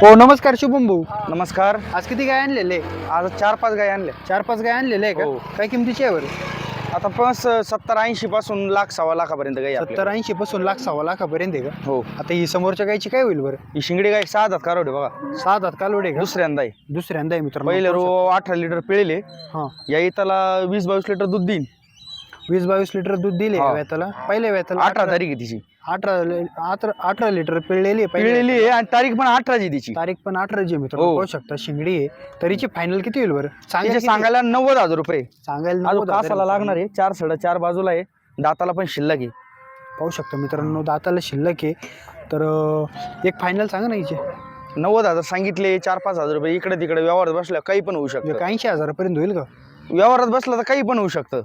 हो नमस्कार शुभम भाऊ नमस्कार. आज किती गाय आणलेले? आज चार पाच गाय आणल्या चार पाच गाय आणलेले आहे हो. का काय किमतीची आहे बरं? आता बस सत्तर ऐंशी पासून लाख सव्वा लाखापर्यंत गाई सत्तर. ऐंशी पासून लाख सव्वा लाखापर्यंत आहे का? हो. आता ही समोरच्या गायची काय होईल बरं? ही शिंगडी गाय सहा दात कारवडे बघा. सहा दात कालवडे आहे का? दुसऱ्यांदा आहे. दुसऱ्यांदा आहे मित्रांनो. पहिले रो अठरा लिटर पिळले. हां. या इथला वीस बावीस लिटर दूध देईन. वीस बावीस लिटर दूध दिले हा. वेताला पहिल्या वेताला अठरा तारीख आहे तिची. अठरा लि- अठरा अठरा लिटर पिळलेली आहे पहिल्या पिळलेली आहे आणि तारीख पण अठराची आहे तिची. तारीख पण अठराची आहे मित्रांनो. हो. पाहू शकता शिंगडी आहे. तरीची फायनल किती होईल बरं? सांगायला तिचे किती? सांगायला नव्वद हजार रुपये. सांगायला अजून कासाला लागणार आहे. चार सड चार बाजूला आहे. दाताला पण शिल्लक आहे. पाहू शकतो मित्रांनो दाताला शिल्लक आहे. तर अं, एक फायनल सांगा ना हिचे. नव्वद हजार सांगितले चार पाच हजार रुपये इकडे तिकडे व्यवहारात बसल्या काही पण होऊ शकतं. एक ऐंशी हजारापर्यंत होईल का? व्यवहारात बसला तर काही पण होऊ शकतं.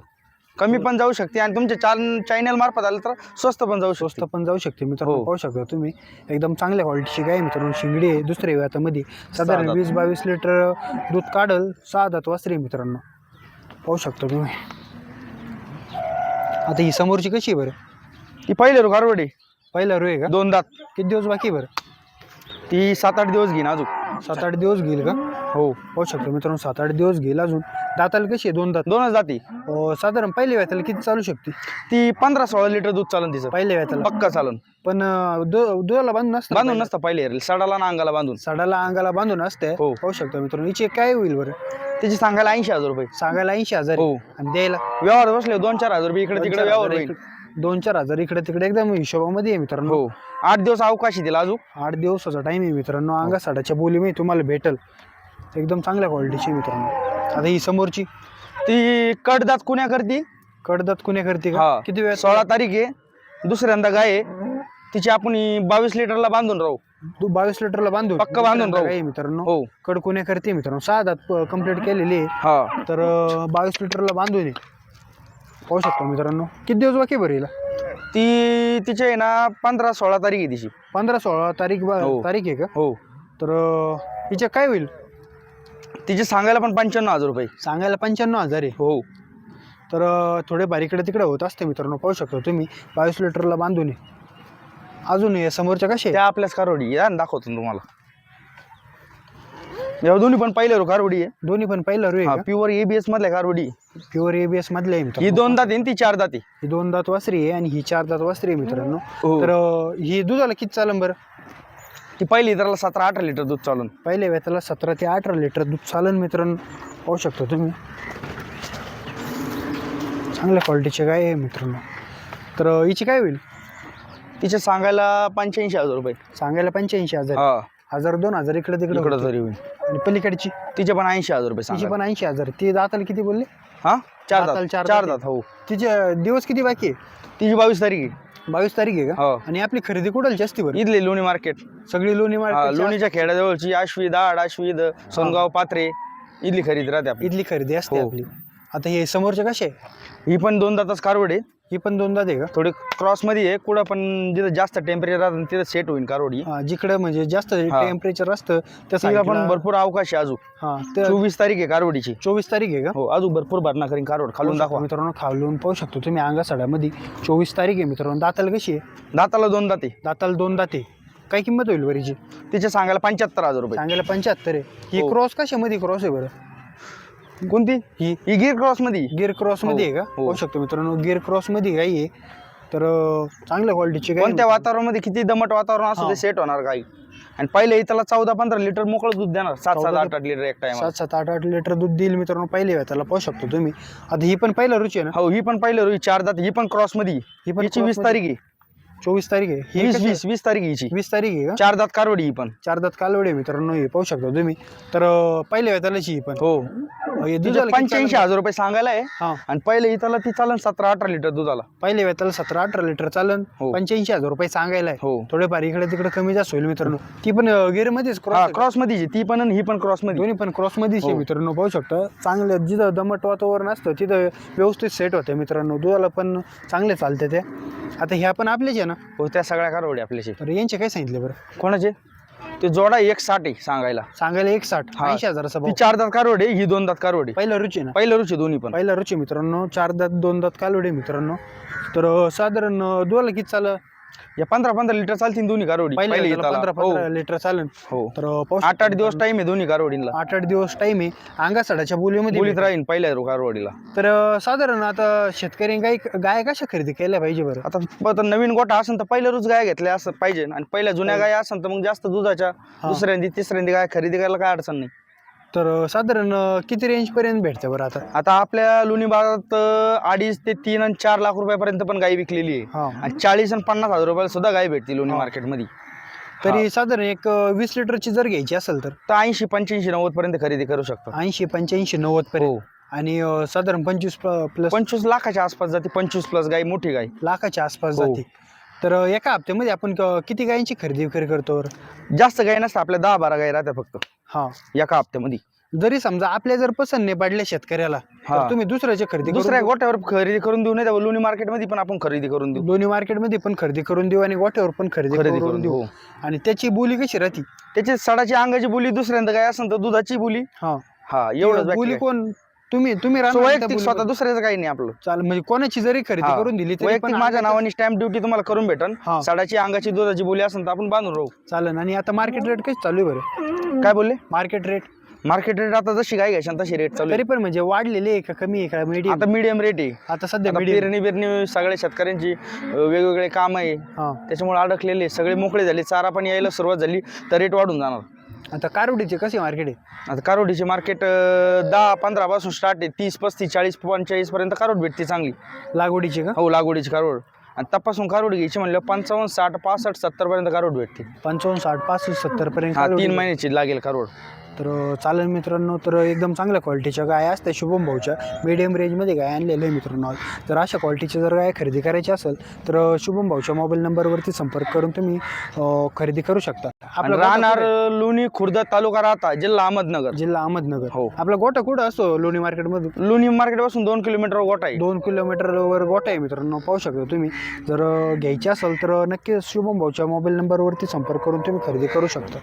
कमी पण जाऊ शकते आणि तुमच्या चाल चॅनल मार्फत आलं तर स्वस्त पण जाऊ स्वस्त पण जाऊ शकते मित्रांनो. हो. पाहू शकता तुम्ही. एकदम चांगल्या क्वालिटीची गाय मित्रांनो. शिंगडी आहे दुसऱ्या व्यातामध्ये साधारण. वीस बावीस लिटर दूध काढल सहा दात वासरी मित्रांनो. पाहू शकता तुम्ही. आता ही समोरची कशी आहे बरं? ती पहिले रो कारवडे पहिला रो आहे का? दोन दात. किती दिवस बाकी बरं? ती सात आठ दिवस घेईन अजून. सात आठ दिवस घेईल का? हो. पाहू शकतो मित्रांनो सात आठ दिवस घेईल अजून. दाताला कशी आहे? दोन दात. दोनच जाती अं, साधारण पहिल्या व्याताला किती चालू शकते? ती पंधरा सोळा लिटर दूध चालन तिचं. पहिल्या व्याताला पक्का चालन. पण अं, दु- दुधाला बांधून असतं बांधून? नसतं पहिले सडाला ना अंगाला बांधून. साडाला अंगाला बांधून असते हो. पाहू शकतो मित्रांनो हिचे काय होईल बरं? तिची सांगायला ऐंशी हजार रुपये. सांगायला ऐंशी हजार आहे. हो. आणि द्यायला? व्यवहार बसले दोन चार हजार रुपये इकडे दोन तिकडे चार व्यवहार हजार होईल. इकडे- दोन चार हजार इकडे तिकडे एकदम हिशोबामध्ये आहे मित्रांनो. हो. आठ दिवस अवकाश तिला अजून. आठ दिवसाचा टाइम आहे मित्रांनो. अंगा साडाच्या बोलीमध्ये तुम्हाला भेटल. एकदम चांगल्या क्वालिटीची मित्रांनो. आता ही समोरची. ती कडदात कुण्या करती? कडदात कुण्या करते का? हा. किती वेळ सोळा तारीख आहे. दुसऱ्यांदा गाय आहे. तिची आपण ही बावीस लिटरला बांधून राहू. तू बावीस लिटरला बांधून? पक्का बांधून राहू. मित्रांनो. हो. कड कुण्या करते मित्रांनो? सहा दात कंप्लीट केलेली आहे. हा. तर अं, बावीस लिटरला बांधून आहे. पाहू शकतो मित्रांनो. किती दिवस बाकी बरं हिला? ती तिचे आहे ना पंधरा सोळा तारीख आहे तिची. पंधरा सोळा तारीख बा- हो. तारीख आहे का? हो. तर अं, हिच्या काय होईल? तिचे सांगायला पण पंच्याण्णव हजार रुपये. सांगायला पंच्याण्णव हजार आहे? हो. तर अं, थोडे बारीक इकडे तिकडे होत असते मित्रांनो पाहू शकतो तुम्ही. बावीस लिटरला बांधून आहे. अजून हे समोरच्या कसे त्या आपल्याच कारवडी या ना दाखवतो ना तुम्हाला. या दोन्ही पण पहिले रो कारवडी आहे. दोन्ही पण पहिला रू हा आहे प्युअर एबीएस मधल्या कारवडी प्युअर एबीएस मधले आहे ही मित्रांनो. दोन दात आहे आणि ती चार दात आहे. ही दोन दात वासरी आहे आणि ही चार दात वासरी आहे मित्रांनो. हो. तर अं, ही दुधाला किती चालन बरं? ती पहिली त्याला सतरा अठरा लिटर दूध चालून. पहिल्या वेताला सतरा ते अठरा लिटर दूध चालन मित्रांनो पाहू शकतो तुम्ही. चांगल्या क्वालिटीचे गाय आहे मित्रांनो. तर हिची काय होईल? तिचे सांगायला पंच्याऐंशी हजार रुपये. सांगायला पंच्याऐंशी हजार. हा. हजार दोन हजार इकडे तिकडे इकडं. तरी होईल. आणि पलीकडची? तिचे पण ऐंशी हजार रुपये तिची पण ऐंशी हजार. ती दाताला किती बोलले? हा? चार दाताला दात. चार चार दात हो. तिचे दिवस किती बाकी आहे? तिची बावीस तारीख आहे. बावीस तारीख आहे का? हो. आणि आपली खरेदी कुठल जास्ती बरं इथले लोणी मार्केट. सगळी लोणी मार्केटची लोणीच्या खेड्याजवळची आश्वी दाड आश्वीद सोनगाव पात्रे इथली खरेदी राहते आपली. इथली खरेदी असते हो. आपली. आता हे समोरचे कसे? ही पण दोन दाताच कारवड आहे. ही पण दोनदा आहे का? थोडी क्रॉसमध्ये आहे. कुठं पण जिथं जास्त टेम्परेचर राहतं तिथं सेट होईल कारवडी हा, जिकडे म्हणजे जास्त टेम्परेचर असतं त्या तिला पण भरपूर अवकाश आहे अजून. हा चोवीस तारीख आहे कारवडीची चोवीस तारीख आहे का? हो अजून भरपूर भरणा करीन कारवड खालून दाखवा. मित्रांनो खालून पाहू शकतो तुम्ही अंगासाड्यामध्ये. चोवीस तारीख आहे मित्रांनो. दाताला कशी आहे? दाताला दोन दाते दाताला दोन दाते काय किंमत होईल बरीची तिचे सांगायला पंच्याहत्तर हजार रुपये. सांगायला पंच्याहत्तर आहे. ही हो. क्रॉस कशामध्ये क्रॉस आहे बरं? कोणती? ही. ही गिर क्रॉसमध्ये गिअर क्रॉसमध्ये आहे का? हो. पाहू शकतो मित्रांनो गिअर क्रॉसमध्ये आहे तर अं, चांगल्या क्वालिटीची कोणत्या वातावरणामध्ये किती दमट वातावरण असं. ते सेट होणार गाई आणि पहिले त्याला चौदा पंधरा लिटर मोकळं दूध देणार. सात सात आठ आठ लिटर एक टाइम सात सात आठ आठ लिटर दूध देईल मित्रांनो पहिले त्याला पाहू शकतो तुम्ही. आता ही पण पहिला रुची आहे ना? हो ही पण पहिले रोई चार दात ही पण क्रॉसमध्ये ही पण वीस cross तारीख आहे. चोवीस तारीख आहे. वीस वीस वीस तारीख हिची. वीस तारीख आहे का? चार दात कारवडी ही पण. चार दात कालवडे मित्रांनो हे पाहू शकता तुम्ही. तर अं, पहिल्या वेतालाची ही पण. हो. हे दुधाला किती पंच्याऐंशी? हजार रुपये सांगायला आहे. हा. आणि पहिले इथला ती चालन सतरा अठरा लिटर दुधाला. पहिल्या वेताला सतरा अठरा लिटर चालन. हो. पंच्याऐंशी हजार रुपये सांगायला आहे. हो. थोडेफार इकडे तिकडे कमी जास्त होईल मित्रांनो. ती पण गिअर मध्येच क्रॉस क्रॉसमध्ये जी, ती पण आणि ही पण क्रॉसमध्ये दोन्ही पण क्रॉस मध्येच आहे हो. मित्रांनो पाहू शकता. चांगलं जिथं दमट वातावरण असतं तिथं व्यवस्थित सेट होते मित्रांनो. दुधाला पण चांगले चालते ते. आता ह्या पण आपलेच आहे ना? हो त्या सगळ्या कारवडी आपल्याशी. तर यांचे काय सांगितले बरं? कोणाचे? ते जोडा एक साठ आहे सांगायला. सांगायला एक साठ हा. ऐंशी हजाराचा ती भाव. चार दात कारवडे ही दोन दात कारवडे पहिला रुची ना? पहिलं रुची दोन्ही पण. पहिला रुची मित्रांनो चार दात दोन दात कालवडे मित्रांनो. तर अं, साधारण अं, दुधाला किती चाल या पंधरा पंधरा लिटर चालतील दोन्ही कारवडी पहिले पहिले त्याला येताला. पंधरा हो. पंधरा लिटर चालेल. हो. तर पाऊस आठ आठ दिवस टाइम आहे दोन्ही कारवडीला आठ आठ दिवस टाइम आहे. अंगासाडाच्या बोलीमध्ये बोलीत. राहील पहिल्या कारवडीला तर अं, साधारण आता शेतकरी गाय गाय कशा खरेदी केल्या पाहिजे बरं? आता प- तर नवीन गोठा असेल तर पहिल्या रोज गाय घेतल्या असं पाहिजे. आणि पहिल्या जुन्या गाय असेल तर मग जास्त दुधाच्या हा. दुसऱ्यांदी तिसऱ्यांदी गाय खरेदी करायला काय अडचण नाही. तर साधारण किती रेंज पर्यंत भेटते बरं आता? आता आपल्या लोणी बाजारात अं, अडीच ते तीन आणि चार लाख रुपयापर्यंत पण गाय विकलेली आहे. आणि चाळीस आणि पन्नास हजार रुपयाला सुद्धा गाय भेटते लोणी. मार्केटमध्ये. तरी साधारण एक अं, वीस लिटरची जर घ्यायची असेल तर? तर ऐंशी पंच्याऐंशी नव्वद पर्यंत खरेदी करू शकतो. ऐंशी पंच्याऐंशी नव्वद पर्यंत हो. आणि अं, साधारण पंचवीस प्लस पंचवीस लाखाच्या आसपास जाते पंचवीस प्लस गाय मोठी गाय लाखाच्या आसपास हो. जाते. तर एका हप्त्यामध्ये आपण क- किती गायींची खरेदी विक्री करतो? जास्त गाय नसतं आपल्या दहा बारा गाय राहत्या फक्त. हा. एका हप्त्यामध्ये. जरी समजा आपल्या जर पसंत नाही पडल्या शेतकऱ्याला तर हा. तुम्ही दुसऱ्याची खरेदी करून दुसऱ्या. गोट्यावर खरेदी करून देऊ नाही लोणी मार्केटमध्ये पण आपण खरेदी करून देऊ. दोन्ही मार्केटमध्ये पण खरेदी करून देऊ आणि गोठ्यावर पण खरेदी खरेदी करून देऊ. देऊ आणि त्याची बोली कशी राहते? त्याची सडाची अंगाची बोली दुसऱ्यांदा काय असेल तर दुधाची बोली. हा. हा एवढंच बोली कोण तुम्ही तुम्ही काय. राहणार वैयक्तिक? स्वतः दुसऱ्याचं काही नाही आपलं. चालेल म्हणजे कोणाची जरी खरेदी हा. करून दिली तरी वैयक्तिक पण माझ्या नावाने स्टॅम्प ड्युटी तुम्हाला करून भेटन. हा. सडाची अंगाची दुधाची बोली असेल तर आपण बांधून राहू. चालेल आणि आता मार्केट रेट कशी चालू आहे बरं? काय बोलले? मार्केट रेट मार्केट रेट आता जशी गाय घ्यायच्या तशी रेट चालू आहे. तरी पण म्हणजे वाढलेले आहे का कमी आहे का? मीडियम आता मीडियम रेट आहे. आता सध्या आता मीडियम पेरणी बिरणी सगळ्या शेतकऱ्यांची अं, वेगवेगळे काम आहे. हा. त्याच्यामुळे अडकलेले सगळे मोकळे झाले. चारा पण यायला सुरुवात झाली तर रेट वाढून जाणार. आता कारवडीचे कसे मार्केट आहे आता कारोडीचे मार्केट दहा पंधरा पासून स्टार्ट आहे. तीस पस्तीस चाळीस पंचेचाळीस पर्यंत कारोड भेटते चांगली. लागवडीचे का? हो लागवडीची कारोड. आणि तपासून कारोड घ्यायची म्हणलं पंचावन्न साठ पासष्ट सत्तर पर्यंत कारोड भेटते. पंचावन्न साठ पासष्ट सत्तर पर्यंत हा तीन. महिन्याची लागेल कारोड. तर चालेल मित्रांनो तर एकदम चांगल्या क्वालिटीच्या गाय असतात शुभम भाऊच्या. मीडियम रेंजमध्ये गाय आणलेलं आहे मित्रांनो. तर अशा क्वालिटीच्या जर गाय खरेदी करायची असेल तर शुभम भाऊच्या मोबाईल नंबरवरती संपर्क करून तुम्ही खरेदी करू शकता. आपला राहणार लोणी खुर्द तालुका राहता जिल्हा अहमदनगर? जिल्हा अहमदनगर. हो. आपला गोठा कुठं असतो लोणी मार्केटमधून लोणी मार्केटपासून दोन किलोमीटर गोटा आहे. दोन किलोमीटरवर गोठा आहे मित्रांनो पाहू शकता तुम्ही. जर घ्यायची असेल तर नक्कीच शुभम भाऊच्या मोबाईल नंबरवरती संपर्क करून तुम्ही खरेदी करू शकता.